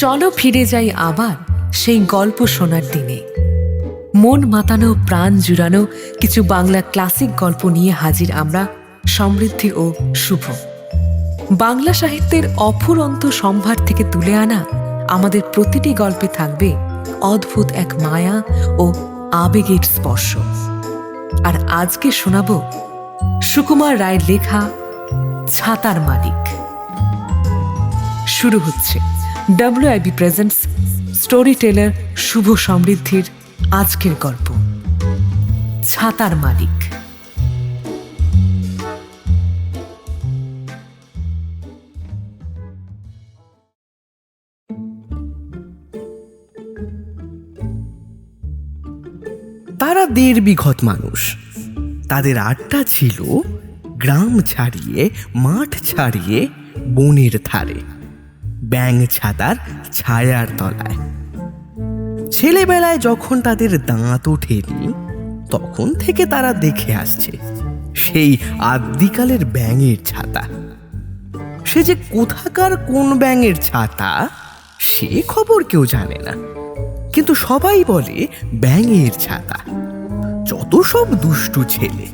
চলো ফিরে যাই আবার সেই গল্প শোনার দিনে। মন মাতানো, প্রাণ জুড়ানো কিছু বাংলা ক্লাসিক গল্প নিয়ে হাজির আমরা সমৃদ্ধি ও শুভ। বাংলা সাহিত্যের অফুরন্ত সম্ভার থেকে তুলে আনা আমাদের প্রতিটি গল্পে থাকবে অদ্ভুত এক মায়া ও আবেগের স্পর্শ। আর আজকে শোনাব সুকুমার রায়ের লেখা, ছাতার মালিক। শুরু হচ্ছে। ডাব্লিউআইবি প্রেজেন্টস স্টোরি টেলার শুভ সমৃদ্ধির আজকের গল্প। ছাতার মালিক। তারা দেড় বিঘত মানুষ। তাদের আড্ডা ছিল গ্রাম ছাড়িয়ে, মাঠ ছাড়িয়ে, বনের ধারে। ব্যাং ছাতার ছায়ার তলায়। ছেলেবেলায় যখন তাদের দাঁত ওঠেনি, তখন থেকে তারা দেখে আসছে সেই আদ্যিকালের ব্যাঙের ছাতা। সে যে কোথাকার কোন ব্যাঙের ছাতা, সে খবর কেউ জানে না। কিন্তু সবাই বলে ব্যাঙের ছাতা। যত সব দুষ্টু ছেলে,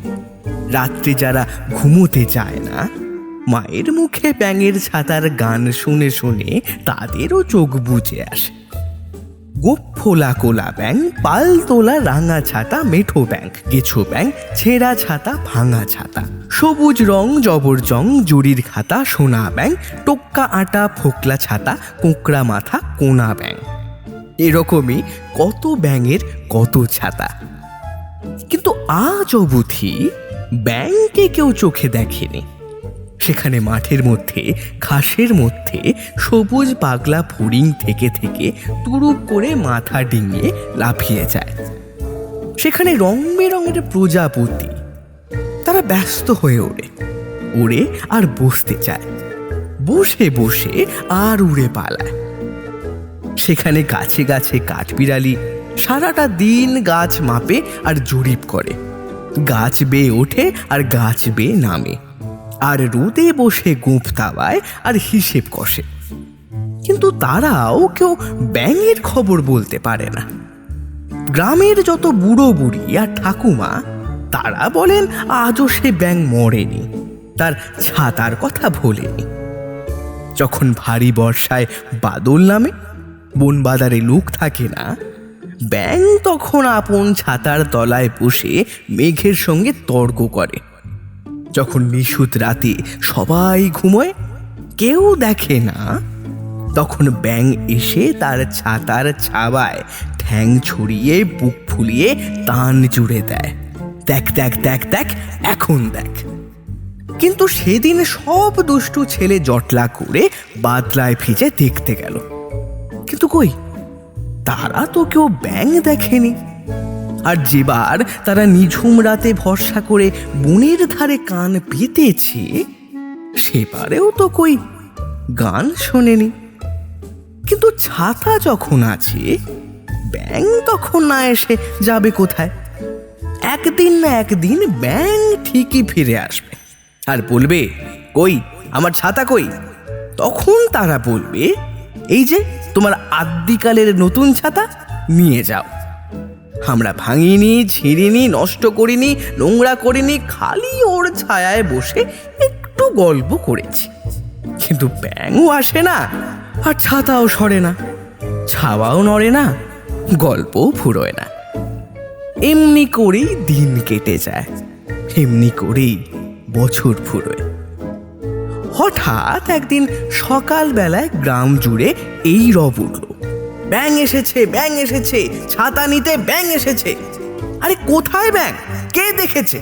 রাত্রে যারা ঘুমোতে যায় না মায়ের মুখে ব্যাঙের ছাতার গান শুনে শুনে তাদেরও চোখ বুঝে আসে। গোপ ফোলা কোলা ব্যাং পাল তোলা রাঙা ছাতা, মেঠো ব্যাং গেছো ব্যাং ছেঁড়া ছাতা, ভাঙা ছাতা। সবুজ রং, জবর জং, জুড়ির খাতা, সোনা ব্যাং টোক্কা আটা, ফোকলা ছাতা, কোঁকড়া মাথা, কোনা ব্যাং এরকমই কত ব্যাঙের কত ছাতা। কিন্তু আজ অবধি ব্যাংকে কেউ চোখে দেখেনি। সেখানে মাঠের মধ্যে, ঘাসের মধ্যে, সবুজ পাগলা ফড়িং থেকে থেকে তুরুপ করে মাথা ডিঙিয়ে লাফিয়ে যায়। সেখানে রং বেরঙের প্রজাপতি। তারা ব্যস্ত হয়ে ওড়ে। ওড়ে আর বসতে চায়। বসে বসে আর উড়ে পালায়। সেখানে গাছে গাছে কাঠবিড়ালি সারাটা দিন গাছ মাপে আর জরিপ করে। গাছ বেয়ে ওঠে আর গাছ বেয়ে নামে। আর রোদে বসে গোঁফ তাওয়ায় আর হিসেব কষে। কিন্তু তারাও কেউ ব্যাঙের খবর বলতে পারে না। গ্রামের যত বুড়ো বুড়ি আর ঠাকুমা, তারা বলেন আজও সে ব্যাঙ মরেনি, তার ছাতার কথা ভোলেনি। যখন ভারী বর্ষায় বাদল নামে, বনবাদারে লোক থাকে না ব্যাং তখন আপন ছাতার তলায় বসে মেঘের সঙ্গে তর্ক করে। যখন নিশুত রাতে সবাই ঘুমোয়, কেউ দেখে না, তখন ব্যাং এসে তার ছাতার ছাবায় ঠ্যাং ছড়িয়ে, বুক ফুলিয়ে তান জুড়ে দেয়। দেখ দেখ দেখ দেখ, এখন দেখ। কিন্তু সেদিন সব দুষ্টু ছেলে জটলা করে বাদলায় ভিজে দেখতে গেল। কিন্তু কই? তারা তো কেউ ব্যাং দেখেনি। আর যেবার তারা নিঝুম রাতে ভরসা করে বনের ধারে কান পেতেছে, সেবারেও তো কই গান শোনেনি। কিন্তু ছাতা যখন আছে ব্যাং তখন না এসে যাবে কোথায়? একদিন না একদিন ব্যাং ঠিকই ফিরে আসবে। আর বলবে, কই, আমার ছাতা কই? তখন তারা বলবে, এই যে তোমার আদ্যিকালের নতুন ছাতা, নিয়ে যাও। আমরা ভাঙিনি, ছিঁড়িনি, নষ্ট করিনি, নোংরা করিনি, খালি ওর ছায়ায় বসে একটু গল্প করেছি। কিন্তু ব্যাঙও আসে না, আর ছাতাও সরে না, ছাওয়াও নড়ে না, গল্পও ফুরোয় না। এমনি করেই দিন কেটে যায়, এমনি করেই বছর ফুরোয়। হঠাৎ একদিন সকালবেলায় গ্রাম জুড়ে এই রব উঠল। ব্যাং এসেছে ব্যাং এসেছে। ছাতা নিতে ব্যাং এসেছে। আরে কোথায় ব্যাং কে দেখেছে?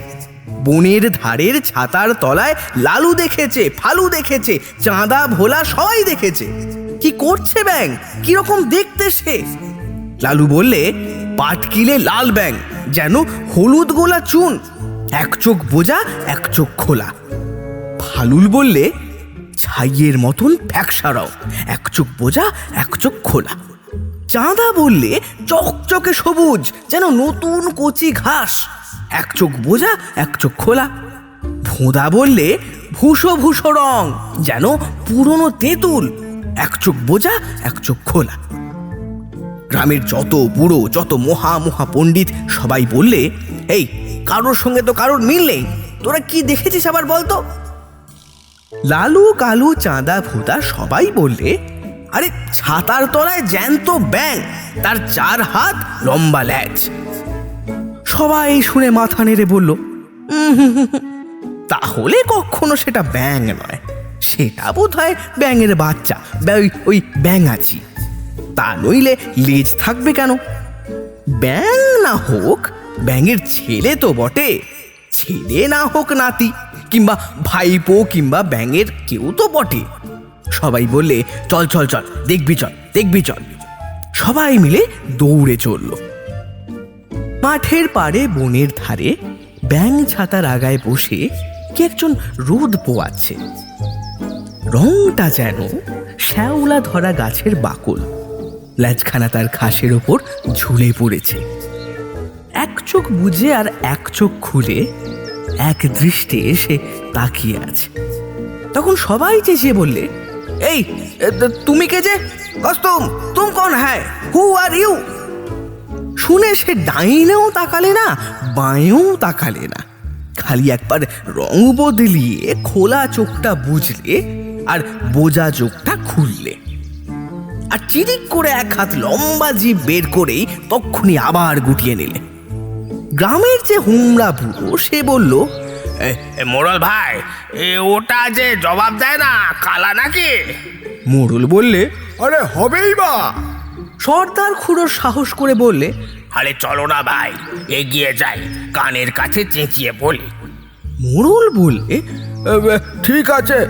বনের ধারের ছাতার তলায় লালু দেখেছে, ফালু দেখেছে, চাঁদা ভোলা সবাই দেখেছে। কি করছে ব্যাং কীরকম দেখতে সে? লালু বললে পাটকিলে লাল ব্যাং যেন হলুদ গোলা চুন। এক চোখ বোঝা, এক চোখ খোলা। ফালুল বললে, ছাইয়ের মতন ফ্যাকসারাও এক চোখ বোঝা, এক চোখ খোলা। চাঁদা বললে চকচকে সবুজ, যেন নতুন কচি ঘাস। এক চোখ বোঝা, এক চোখ খোলা। ভোঁদা বললে ভূষো ভূষো রং, যেন পুরনো তেঁতুল। এক চোখ বোঝা, এক চোখ খোলা। গ্রামের যত বুড়ো, যত মহা মহা পণ্ডিত, সবাই বললে, এই, কারোর সঙ্গে তো কারোর মিল নেই। তোরা কি দেখেছিস আবার বলতো? লালু কালু চাঁদা ভোঁদা সবাই বললে আরে ছাতার তলায় জ্যান্ত ব্যাং তার চার হাত লম্বা ল্যাজ। সবাই শুনে মাথা নেড়ে বলল, "উম হুম হুম হুম। তাহলে কখনো সেটা ব্যাং নয়। সেটা বোধ হয় ব্যাঙের বাচ্চা ওই- ওই ব্যাঙাচি। তা নইলে লেজ থাকবে কেন? ব্যাং না হোক, ব্যাঙের ছেলে তো বটে। ছেলে না হোক নাতি, কিংবা ভাইপো, কিংবা ব্যাঙের কেউ তো বটে। সবাই বললে, চল চল চল, দেখবি চল দেখবি, চল। সবাই মিলে দৌড়ে চলল। মাঠের পাড়ে বনের ধারে ব্যাং ছাতার আগায় বসে কে একজন রোদ পোয়াচ্ছে। রংটা যেন শ্যাওলা ধরা গাছের বাকল। ল্যাজখানা তার ঘাসের ওপর ঝুলে পড়েছে। এক চোখ বুঝে আর এক চোখ খুলে এক দৃষ্টে সে তাকিয়ে আছে। তখন সবাই চেঁচিয়ে বললে এই তুমি কে যে? কস্তুম, তুম কোন হ্যায়? হু আর ইউ শুনে সে ডাইনেও তাকালে না, বাঁয়েও তাকালে না। খালি একবার রং বদলিয়ে, খোলা চোখটা বুঝলে আর বোঝা চোখটা খুললে। আর চিরিক করে এক হাত লম্বা জিভ বের করেই তক্ষুনি আবার গুটিয়ে নিলে। গ্রামের যে হুমড়া বুড়ো, সে বলল মোড়ল ভাই এ ওটা যে জবাব দেয় না কালা নাকি? মোড়ল বললে আরে হবেই বা। সর্দার খুড়ো সাহস করে বললে আরে চলো না ভাই এগিয়ে যাই কানের কাছে চেঁচিয়ে বলি। মোড়ল বললে ঠিক আছে।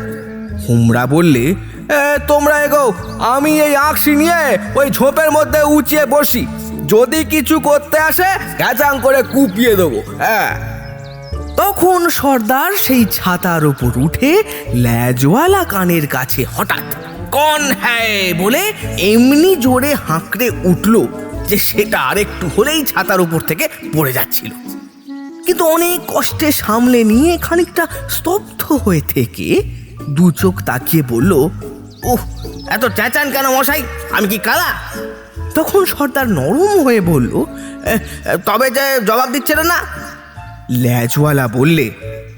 হুমড়া বললে "এ, তোমরা এগো আমি এই আঁকশি নিয়ে ওই ঝোপের মধ্যে উঁচিয়ে বসি। যদি কিছু করতে আসে গ্যাচাং করে কুপিয়ে দেবো হ্যাঁ। তখন সর্দার সেই ছাতার উপর উঠে ল্যাজওয়ালা কানের কাছে হঠাৎ কন হ্যায় বলে এমনি জোরে হাঁকড়ে উঠল যে সেটা আরেকটু হলেই ছাতার উপর থেকে পড়ে যাচ্ছিল। কিন্তু অনেক কষ্টে সামলে নিয়ে খানিকটা স্তব্ধ হয়ে থেকে দু চোখ তাকিয়ে বলল ওহ এত চেঁচান কেন মশাই? আমি কি কালা? তখন সর্দার নরম হয়ে বলল "এ, এ, তবে যে জবাব দিচ্ছিলেন না ল্যাজওয়ালা বললে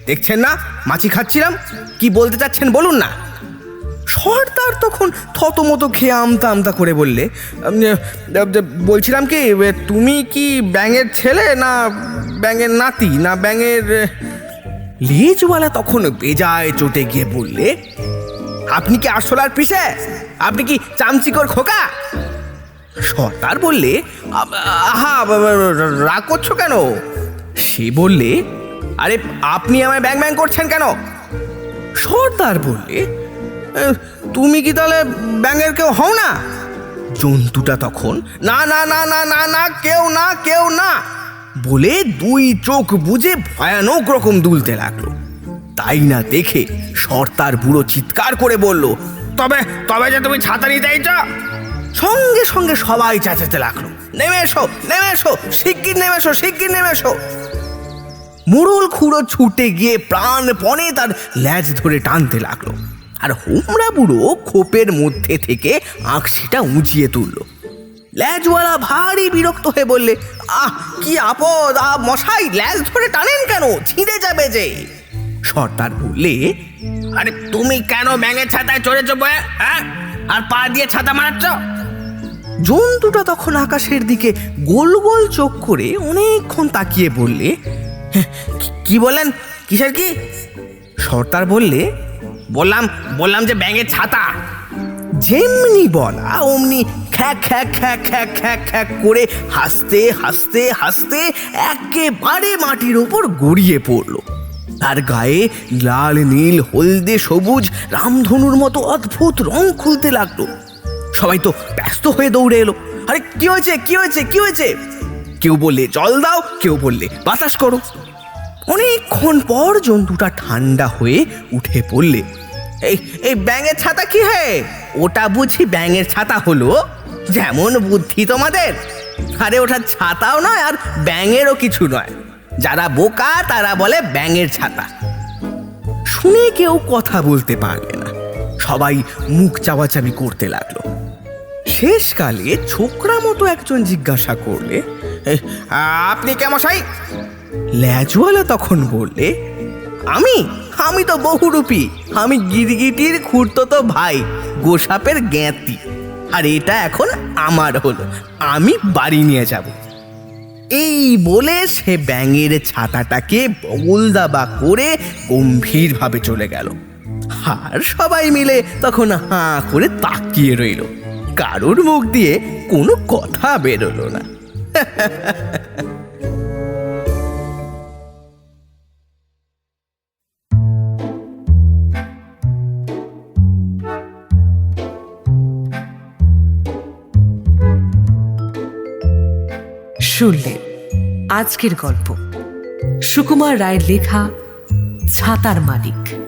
দেখছেন না? মাছি খাচ্ছিলাম? কি বলতে চাচ্ছেন বলুন না? সর্দার তখন থতমত খেয়ে আমতা আমতা করে বললে "উম, এ, এ, বলছিলাম কি তুমি কি ব্যাঙের ছেলে না ব্যাঙের নাতি না ব্যাঙের লেজওয়ালা তখন বেজায় চটে গিয়ে বললে আপনি কি আরশোলার পিসে? আপনি কি চামচিকর খোকা? সর্দার বললে "আ- আহা ব- ব- রাগ করছ কেন? সে বললে, আরে, আপনি আমায় ব্যাং ব্যাং করছেন কেন? সর্দার বললে তুমি কি তাহলে ব্যাঙের কেউ হও না? জন্তুটা তখন, না না না না না না, কেউ না কেউ না। বলে দুই চোখ বুঝে ভয়ানক রকম দুলতে লাগল। তাই না দেখে সর্দার বুড়ো চিৎকার করে বলল, তবে তবে যে তুমি ছাতা নিতে সঙ্গে সঙ্গে সবাই চেঁচাতে লাগল। নেমে এসো নেমে এসো, শিগগির নেমে এসো, শিগগির নেমে এসো। মুরুল খুঁড়ো ছুটে গিয়ে প্রাণপণে তার ল্যাজ ধরে টানতে লাগল। আর হুমড়া বুড়ো খোপের মধ্যে থেকে আঁকশিটা উঁচিয়ে তুললো। ল্যাজওয়ালা ভারী বিরক্ত হয়ে বললে, আহ, কি আপদ, আহ, মশাই, ল্যাজ ধরে টানেন কেন? ছিঁড়ে যাবে যে। সর্দার বললে, আরে, তুমি কেন ব্যাঙের ছাতায় চড়েছো বয়ে হ্যাঁ? আর পা দিয়ে ছাতা মারাচ্ছ? জন্তুটা তখন আকাশের দিকে গোল গোল চোখ করে অনেকক্ষণ তাকিয়ে বললে "হ্যাঁ, কি- বললেন? কিসের কি? সর্দার বললে বললাম বললাম যে ব্যাঙের ছাতা। যেমনি বলা অমনি খ্যাক খ্যাক খ্যাক খ্যাক খ্যাক খ্যাক করে হাসতে হাসতে হাসতে একেবারে মাটির ওপর গড়িয়ে পড়ল। তার গায়ে লাল নীল হলদে সবুজ রামধনুর মতো অদ্ভুত রং খুলতে লাগল। সবাই তো ব্যস্ত হয়ে দৌড়ে এলো। আরে, কি হয়েছে? কি হয়েছে? কি হয়েছে? কেউ বললে, জল দাও। কেউ বললে, বাতাস করো। অনেকক্ষণ পর জন্তুটা ঠান্ডা হয়ে উঠে পড়লে, এই এই ব্যাঙের ছাতা কি হে? ওটা বুঝি ব্যাঙের ছাতা হলো, যেমন বুদ্ধি তোমাদের। আরে, ওটা ছাতাও নয়, আর ব্যাঙেরও কিছু নয়। যারা বোকা, তারা বলে ব্যাঙের ছাতা। শুনে কেউ কথা বলতে পারবে না। সবাই মুখ চাওয়াচাবি করতে লাগল। শেষকালে ছোকরা মতো একজন জিজ্ঞাসা করলে আপনি কে মশাই? ল্যাজওয়ালা তখন বললে, আমি আমি তো বহুরূপী, আমি গিরগিটির খুঁড়তো ভাই, গোসাপের জ্ঞাতি, আর এটা এখন আমার হলো, আমি বাড়ি নিয়ে যাব। এই বলে সে ব্যাঙের ছাতাটাকে বগলদাবা করে গম্ভীরভাবে চলে গেল। আর সবাই মিলে তখন হাঁ করে তাকিয়ে রইল। কারোর মুখ দিয়ে কোনো কথা বেরোলো না। শুনলেন আজকের গল্প। সুকুমার রায়ের লেখা, ছাতার মালিক।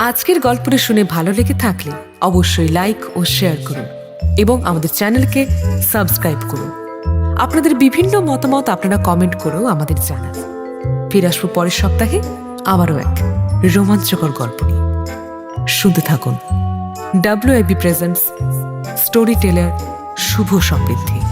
আজকের গল্পটি শুনে ভালো লেগে থাকলে অবশ্যই লাইক ও শেয়ার করুন এবং আমাদের চ্যানেলকে সাবস্ক্রাইব করুন। আপনাদের বিভিন্ন মতামত আপনারা কমেন্ট করেও আমাদের জানান। ফিরে আসব পরের সপ্তাহে আবারও এক রোমাঞ্চকর গল্প নিয়ে। শুনতে থাকুন। W presents, story teller, Shubho Samriddhi.